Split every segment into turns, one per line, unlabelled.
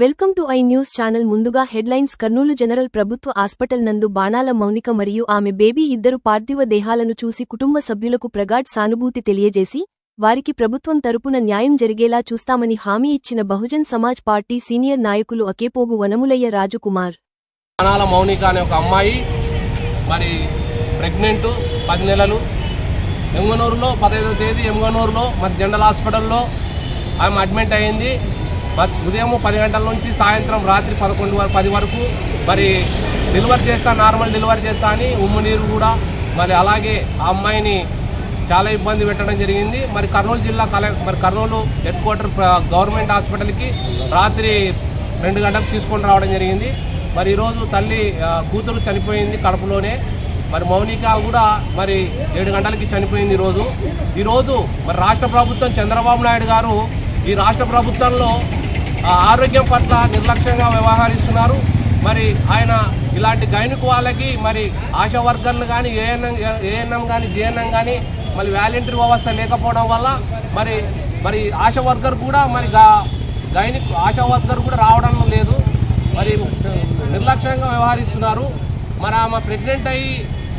Welcome to I news channel. ముందుగా headlines Kurnool general ప్రభుత్వ hospital నందు బాణాల మౌనిక మరియు ఆమె బేబీ ఇద్దరు పార్థివ దేహాలను చూసి కుటుంబ సభ్యులకు ప్రగాఢ్ సానుభూతి తెలియజేసి వారికి ప్రభుత్వం తరపున న్యాయం జరిగేలా చూస్తామని హామీ ఇచ్చిన బహుజన్ సమాజ్ పార్టీ సీనియర్ నాయకులు అకేపోగు వనములయ్య రాజుకుమార్.
అనాల మౌనిక అనే ఒక అమ్మాయి మరి ప్రెగ్నెంట్ పది నెలలు. తేదీ ఎంగనూరులో మరి జనరల్ హాస్పిటల్లో ఆమె అడ్మిట్ అయింది. ఉదయం పది గంటల నుంచి సాయంత్రం రాత్రి పదకొండు వరకు పది వరకు మరి డెలివరీ చేస్తా నార్మల్ డెలివరీ చేస్తా అని ఉమ్ము నీరు కూడా మరి అలాగే ఆ అమ్మాయిని చాలా ఇబ్బంది పెట్టడం జరిగింది. మరి కర్నూలు జిల్లా కలె మరి కర్నూలు హెడ్ క్వార్టర్ గవర్నమెంట్ హాస్పిటల్కి రాత్రి రెండు గంటలకు తీసుకొని రావడం జరిగింది. మరి ఈరోజు తల్లి కూతురు చనిపోయింది కడపలోనే. మరి మౌనిక కూడా మరి ఏడు గంటలకి చనిపోయింది ఈరోజు. ఈరోజు మరి రాష్ట్ర ప్రభుత్వం చంద్రబాబు నాయుడు గారు ఈ రాష్ట్ర ప్రభుత్వంలో ఆరోగ్యం పట్ల నిర్లక్ష్యంగా వ్యవహరిస్తున్నారు. మరి ఆయన ఇలాంటి గైనిక్ వాళ్ళకి మరి ఆశా వర్కర్లు కానీ ఏఎన్ఎం ఏఎన్ఎం కానీ జిఎన్ఎం కానీ మళ్ళీ వాలంటీర్ వ్యవస్థ లేకపోవడం వల్ల మరి మరి ఆశా వర్కర్ కూడా మరి గైనిక్ ఆశా వర్కర్ కూడా రావడం లేదు. మరి నిర్లక్ష్యంగా వ్యవహరిస్తున్నారు. మరి ఆమె ప్రెగ్నెంట్ అయ్యి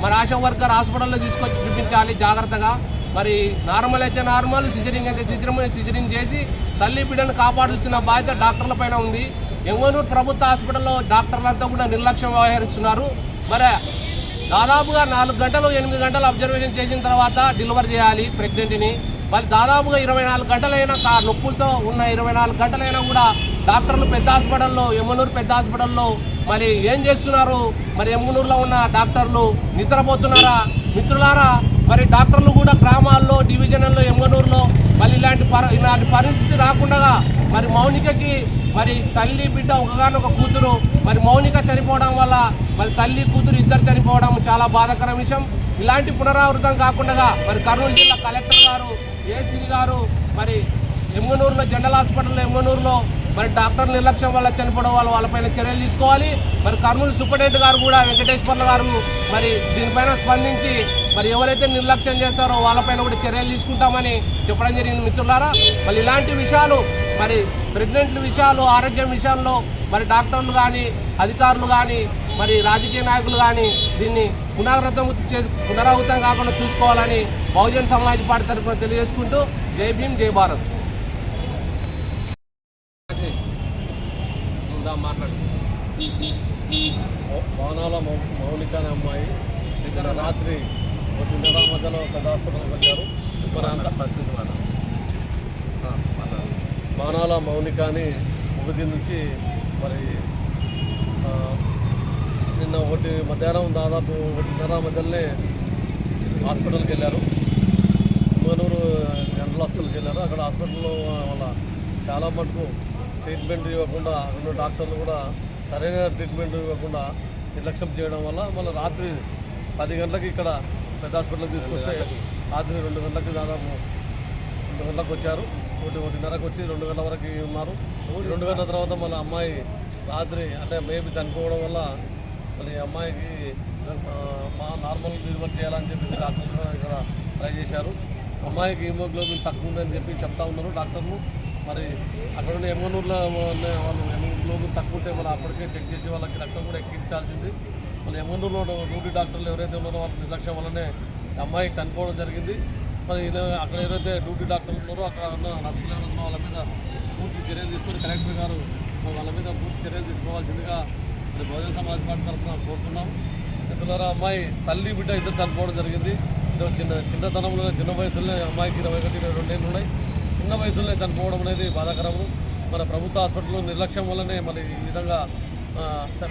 మరి ఆశా వర్కర్ హాస్పిటల్లో తీసుకొచ్చి చూపించాలి జాగ్రత్తగా. మరి నార్మల్ అయితే నార్మల్ సిజరింగ్ అయితే సిజరింగ్ సిజరింగ్ చేసి తల్లి బిడ్డను కాపాడాల్సిన బాధ్యత డాక్టర్ల పైన ఉంది. ఎంగనూరు ప్రభుత్వ హాస్పిటల్లో డాక్టర్లంతా కూడా నిర్లక్ష్యం వ్యవహరిస్తున్నారు. మరి దాదాపుగా నాలుగు గంటలు ఎనిమిది గంటలు అబ్జర్వేషన్ చేసిన తర్వాత డెలివరీ చేయాలి ప్రెగ్నెంట్ని. మరి దాదాపుగా ఇరవై నాలుగు గంటలైనా కా నొప్పులతో ఉన్న ఇరవై నాలుగు గంటలైనా కూడా డాక్టర్లు పెద్ద హాస్పిటల్లో ఎమ్మనూరు పెద్ద హాస్పిటల్లో మరి ఏం చేస్తున్నారు? మరి ఎమ్మనూరులో ఉన్న డాక్టర్లు నిద్రపోతున్నారా? మిత్రులారా మరి డాక్టర్లు కూడా గ్రామాల్లో డివిజన్లో ఎమ్మనూరులో మళ్ళీ ఇలాంటి ఇలాంటి పరిస్థితి రాకుండా మరి మౌనికకి మరి తల్లి బిడ్డ ఒకగానొక కూతురు మరి మౌనిక చనిపోవడం వల్ల మరి తల్లి కూతురు ఇద్దరు చనిపోవడం చాలా బాధాకర విషయం. ఇలాంటి పునరావృతం కాకుండా మరి కర్నూలు జిల్లా కలెక్టర్ గారు ఏసీ గారు మరి ఎమ్మనూరులో జనరల్ హాస్పిటల్లో ఎమ్మనూరులో మరి డాక్టర్ నిర్లక్ష్యం వల్ల చనిపోవడం వల్ల వాళ్ళపైన చర్యలు తీసుకోవాలి. మరి కర్నూలు సూపరింటెండెంట్ గారు కూడా వెంకటేశ్వర్ల గారు మరి దీనిపైన స్పందించి మరి ఎవరైతే నిర్లక్ష్యం చేస్తారో వాళ్ళపైన కూడా చర్యలు తీసుకుంటామని చెప్పడం జరిగింది మిత్రులారా. మళ్ళీ ఇలాంటి విషయాలు మరి ప్రెగ్నెంట్ విషయాలు ఆరోగ్యం విషయాల్లో మరి డాక్టర్లు కానీ అధికారులు కానీ మరి రాజకీయ నాయకులు కానీ దీన్ని పునరావృతం చేసి పునరావృతం కాకుండా చూసుకోవాలని బహుజన్ సమాజ్ పార్టీ తరఫున తెలియజేసుకుంటూ జై భీమ్ జై భారత్. మాట్లాడు.
వానాల మౌ- మౌనిక అనే అమ్మాయి. నిన్న రాత్రి ఒకటిన్నర మధ్యలో పెద్ద హాస్పిటల్కి వచ్చారు. బాణాల మౌనిక అని ఒకటి నుంచి మరి నిన్న ఒకటి మధ్యాహ్నం దాదాపు ఒకటిన్నర మధ్యలోనే హాస్పిటల్కి వెళ్ళారు. మనూరు జనరల్ హాస్పిటల్కి వెళ్ళారు. అక్కడ హాస్పిటల్లో వాళ్ళ చాలా మటుకు ట్రీట్మెంట్ ఇవ్వకుండా రెండు డాక్టర్లు కూడా సరైన ట్రీట్మెంట్ ఇవ్వకుండా నిర్లక్ష్యం చేయడం వల్ల మళ్ళీ రాత్రి పది గంటలకు ఇక్కడ పెద్ద హాస్పిటల్కి తీసుకొస్తే రాత్రి రెండు గంటలకు దాదాపు రెండు గంటలకు వచ్చారు. ఒకటి ఒకటిన్నరకు వచ్చి రెండు గంటల వరకు ఉన్నారు. రెండు గంటల తర్వాత మళ్ళీ అమ్మాయి రాత్రి అంటే బేబీ చనిపోవడం వల్ల మళ్ళీ ఈ అమ్మాయికి మా నార్మల్ డెలివరీ చేయాలని చెప్పి డాక్టర్లు కూడా ఇక్కడ ట్రై చేశారు. అమ్మాయికి హిమోగ్లోబిన్ తక్కువ ఉందని చెప్పి చెప్తా ఉన్నారు డాక్టర్లు. మరి అక్కడ ఉన్న ఎమ్మనూరులో వాళ్ళు హిమోగ్లోబిన్ తక్కువ ఉంటే మళ్ళీ అప్పటికే చెక్ చేసి వాళ్ళకి రక్తం కూడా ఎక్కించాల్సింది. మళ్ళీ ఎమ్మనూరులో డ్యూటీ డాక్టర్లు ఎవరైతే ఉన్నారో వాళ్ళ నిర్లక్ష్యం వల్లనే అమ్మాయి చనిపోవడం జరిగింది. మరి అక్కడ ఏదైతే డ్యూటీ డాక్టర్లు ఉన్నారో అక్కడ ఉన్న నర్సులు ఎవరు ఉన్నారో వాళ్ళ మీద పూర్తి చర్యలు తీసుకొని కలెక్టర్ గారు వాళ్ళ మీద పూర్తి చర్యలు తీసుకోవాల్సిందిగా మరి బహుజన సమాజ్ పార్టీ తరఫున కోరుతున్నాం. మిత్రులారా అమ్మాయి తల్లి బిడ్డ ఇద్దరు చనిపోవడం జరిగింది. చిన్న చిన్నతనంలో చిన్న వయసులోనే అమ్మాయికి ఇరవై ఒకటి ఇరవై రెండు ఏళ్ళు ఉన్నాయి. చిన్న వయసులోనే చనిపోవడం అనేది బాధాకరము. మన ప్రభుత్వ హాస్పిటల్లో నిర్లక్ష్యం వల్లనే మరి ఈ విధంగా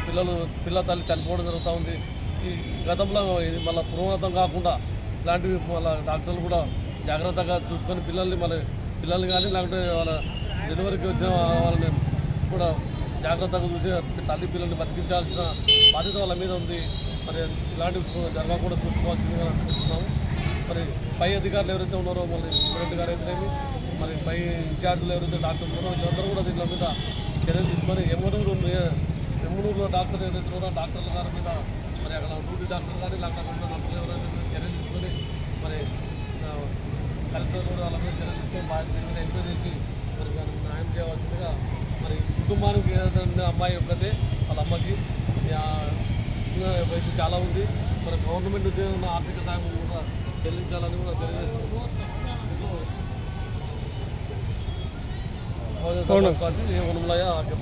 పిల్లలు పిల్ల తల్లి చనిపోవడం జరుగుతూ ఉంది. ఈ గతంలో మళ్ళీ పునరావృతం కాకుండా ఇలాంటివి మళ్ళీ డాక్టర్లు కూడా జాగ్రత్తగా చూసుకొని పిల్లల్ని మళ్ళీ పిల్లల్ని కానీ లేకుంటే వాళ్ళ డెలివరీకి వచ్చిన వాళ్ళని కూడా జాగ్రత్తగా చూసి తల్లి పిల్లల్ని బతికించాల్సిన బాధ్యత వాళ్ళ మీద ఉంది. మరి ఇలాంటివి జరగకుండా చూసుకోవాల్సిందిగా అనుకుంటున్నాము మరి పై అధికారులు ఎవరైతే ఉన్నారో మళ్ళీ సూపరింటెండెంట్ గారు అయితేనేమి మరి పై ఇన్ఛార్జీలు ఎవరైతే డాక్టర్లు ఉన్నారో వీళ్ళందరూ కూడా దీని మీద చర్యలు తీసుకొని ఎమ్మనూరు ఎమ్మనూరులో డాక్టర్ ఎవరైతే ఉన్నారో డాక్టర్ల గారి మీద మరి అక్కడ డ్యూటీ డాక్టర్ కానీ లేకపోతే నర్సులు ఎవరైతే చర్యలు తీసుకొని మరి కలెక్టర్ కూడా వాళ్ళ మీద చర్యలు తీసుకొని బాధ్యత ఎంక్వైరీ చేసి మరి దానికి న్యాయం చేయవలసిందిగా మరి కుటుంబానికి ఏదైతే అమ్మాయి ఒక్కతే వాళ్ళ అమ్మకి వయసు చాలా ఉంది. మరి గవర్నమెంట్ ఉద్యోగం ఉన్న ఆర్థిక సాయం కూడా చెల్లించాలని కూడా తెలియజేస్తున్నాము బహుజన సమాజ్ పార్టీ ఏ ఉనుమలయ్య ఆర్కే